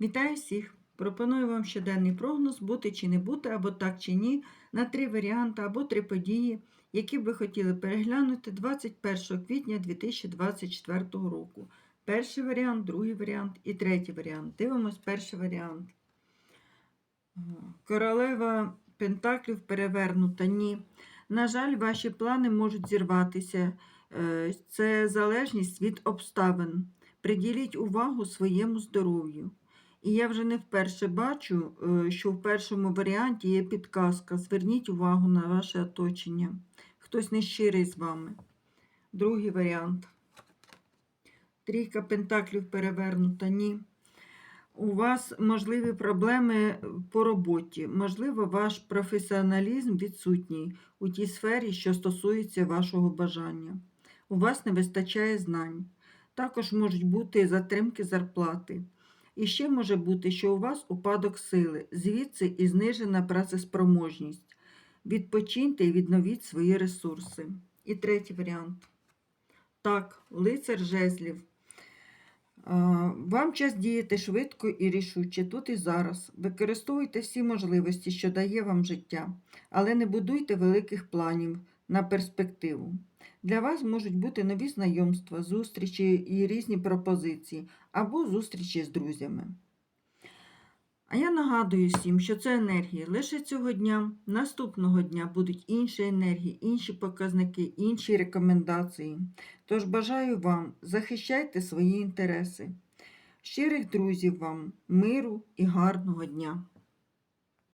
Вітаю всіх! Пропоную вам щоденний прогноз бути чи не бути, або так чи ні, на три варіанти або три події, які б ви хотіли переглянути 21 квітня 2024 року. Перший варіант, другий варіант і третій варіант. Дивимось перший варіант. Королева Пентаклів перевернута. Ні. На жаль, ваші плани можуть зірватися. Е, Це залежність від обставин. Приділіть увагу своєму здоров'ю. І я вже не вперше бачу, е, що в першому варіанті є підказка. Зверніть увагу на ваше оточення. Хтось нещирий з вами. Другий варіант. Трійка пентаклів перевернута. Ні. У вас можливі проблеми по роботі. Можливо, ваш професіоналізм відсутній у тій сфері, що стосується вашого бажання. У вас не вистачає знань. Також можуть бути затримки зарплати. І ще може бути, що у вас упадок сили, звідси і знижена працеспроможність. Відпочиньте і відновіть свої ресурси. І третій варіант. Так, лицар жезлів. Вам час діяти швидко і рішуче тут і зараз. Використовуйте всі можливості, що дає вам життя, але не будуйте великих планів на перспективу. Для вас можуть бути нові знайомства, зустрічі і різні пропозиції, або зустрічі з друзями. А я нагадую всім, що це енергії лише цього дня, наступного дня будуть інші енергії, інші показники, інші рекомендації. Тож бажаю вам захищайте свої інтереси. Щирих друзів вам, миру і гарного дня!